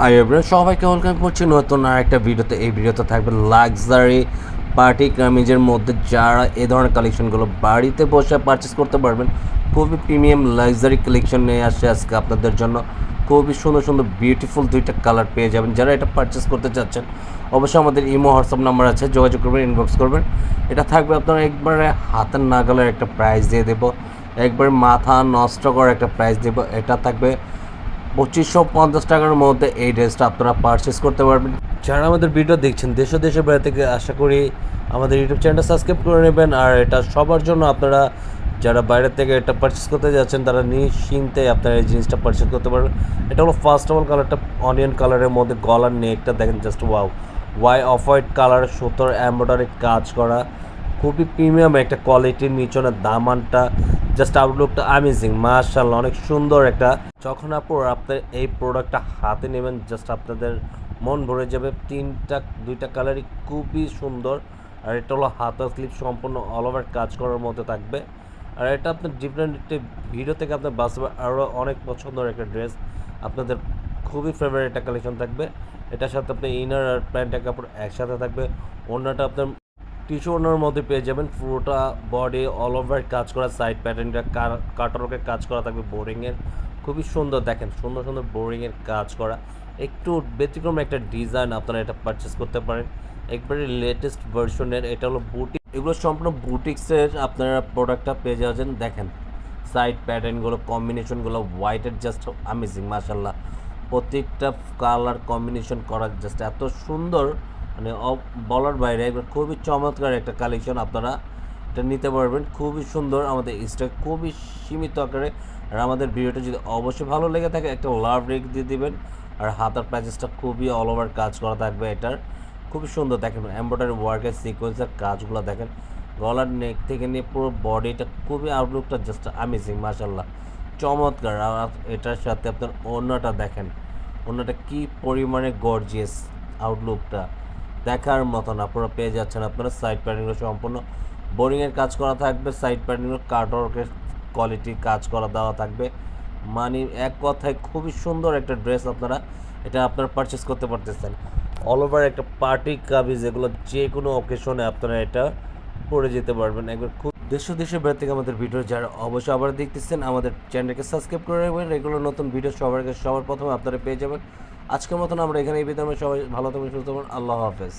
আর এবারে সবাইকে ওয়েলকাম করছি নতুন আর একটা ভিডিওতে। এই ভিডিওতে থাকবে লাক্সারি পার্টি কামিজের মধ্যে যারা এ ধরনের কালেকশনগুলো বাড়িতে বসে পারচেস করতে পারবেন, খুবই প্রিমিয়াম লাক্সারি কালেকশন নিয়ে আসছে আজকে আপনাদের জন্য। খুবই সুন্দর সুন্দর বিউটিফুল দুইটা কালার পেয়ে যাবেন। যারা এটা পারচেস করতে চাচ্ছেন, অবশ্যই আমাদের ইমো, হোয়াটসঅ্যাপ নাম্বার আছে, যোগাযোগ করবেন ইনবক্স করবেন। এটা থাকবে আপনারা একবারে হাতের নাগালের একটা প্রাইস দিয়ে দেবো। একবার মাথা নষ্ট করার একটা প্রাইস দেবো। এটা থাকবে পঁচিশশো পঞ্চাশ টাকার মধ্যে এই ড্রেসটা আপনারা পারচেস করতে পারবেন। যারা আমাদের ভিডিও দেখছেন দেশ ও দেশের বাইরে থেকে, আশা করি আমাদের ইউটিউব চ্যানেলটা সাবস্ক্রাইব করে নেবেন। আর এটা সবার জন্য আপনারা যারা বাইরে থেকে এটা পারচেস করতে যাচ্ছেন, তারা নিশ্চিন্তে আপনারা এই জিনিসটা পারচেস করতে পারবেন। এটা হলো ফার্স্ট অফ অল কালারটা অনিয়ন কালারের মধ্যে গলার নেকটা দেখেন just wow why off white colour সুতোর এম্ব্রয়ডারি কাজ করা। খুবই প্রিমিয়াম একটা কোয়ালিটির নিচনের দামানটা। জাস্ট আউটলুকটা অ্যামেজিং মার্শাল্লাহ অনেক সুন্দর একটা। যখন আপুর আপনার এই প্রোডাক্টটা হাতে নেবেন জাস্ট আপনাদের মন ভরে যাবে। তিনটা, দুইটা কালারই খুবই সুন্দর। আর এটা হলো হাতা স্লিপ সম্পূর্ণ অল ওভার কাজ করার মধ্যে থাকবে। আর এটা আপনার ডিফারেন্ট ভিডিও থেকে আপনার বাস্তবে আরও অনেক পছন্দের একটা ড্রেস আপনাদের খুবই ফেভারিট একটা কালেকশন থাকবে। এটার সাথে আপনার ইনার আর প্যান্টের কাপড় একসাথে থাকবে। অন্যটা আপনার টিস্যু ওনার মধ্যে পেয়ে যাবেন। পুরোটা বডি অল ওভার কাজ করা সাইড প্যাটার্নটা কাটারকে কাজ করা থাকবে বোরিংয়ের খুবই সুন্দর, দেখেন সুন্দর সুন্দর বোরিংয়ের কাজ করা। একটু ব্যতিক্রম একটা ডিজাইন আপনারা এটা পারচেস করতে পারেন। একবারে লেটেস্ট ভার্সনের এটা হলো বুটিক এগুলো সম্পূর্ণ বুটিক্সের আপনারা প্রোডাক্টটা পেয়ে যাচ্ছেন দেখেন। সাইড প্যাটার্নগুলো কম্বিনেশনগুলো হোয়াইটের জাস্ট অ্যামেজিং মাসাল্লাহ প্রত্যেকটা কালার কম্বিনেশন করা জাস্ট এত সুন্দর। মানে বলার বাইরে একবার খুবই চমৎকার একটা কালেকশন আপনারা এটা নিতে পারবেন। খুবই সুন্দর আমাদের স্টক খুবই সীমিত আকারে। আর আমাদের ভিডিওটা যদি অবশ্যই ভালো লেগে থাকে, একটা লাভ রেক দিয়ে দিবেন। আর হাতার প্যাচেসটা খুবই অল ওভার কাজ করা থাকবে এটার। খুবই সুন্দর দেখেন এমব্রয়ডারি ওয়ার্কের সিকোয়েন্সের কাজগুলো দেখেন। গলার নেক থেকে নিয়ে পুরো বডিটা খুবই আউটলুকটা জাস্ট আমেজিং মাসাল্লাহ চমৎকার, আর এটার সাথে আপনার অন্যটা দেখেন। অন্যটা কি পরিমাণে গর্জিয়াস আউটলুকটা দেখার মতন আপনারা পেয়ে যাচ্ছেন আপনারা সাইড প্যাডিংগুলো সম্পূর্ণ বোরিংয়ের কাজ করা থাকবে সাইড প্যাডিংগুলো কার্টওয়ার্কের কোয়ালিটির কাজ করা দেওয়া থাকবে। মানে এক কথায় খুবই সুন্দর একটা ড্রেস আপনারা এটা আপনারা পারচেস করতে পারতেছেন। অল ওভার একটা পার্টি কাবি যেগুলো যে কোনো অকেশনে আপনারা এটা পরে যেতে পারবেন। একবার খুব দেশ ও দেশের বাইরে থেকে আমাদের ভিডিও যারা অবশ্যই আবার দেখতেছেন, আমাদের চ্যানেলকে সাবস্ক্রাইব করে রাখবেন। রেগুলার নতুন ভিডিও সবার সবার প্রথমে আপনারা পেয়ে যাবেন। আজকের মতন আমরা এখানে এই বিধানে সবাই ভালো থাকবেন সুস্থ আল্লাহ হাফেজ।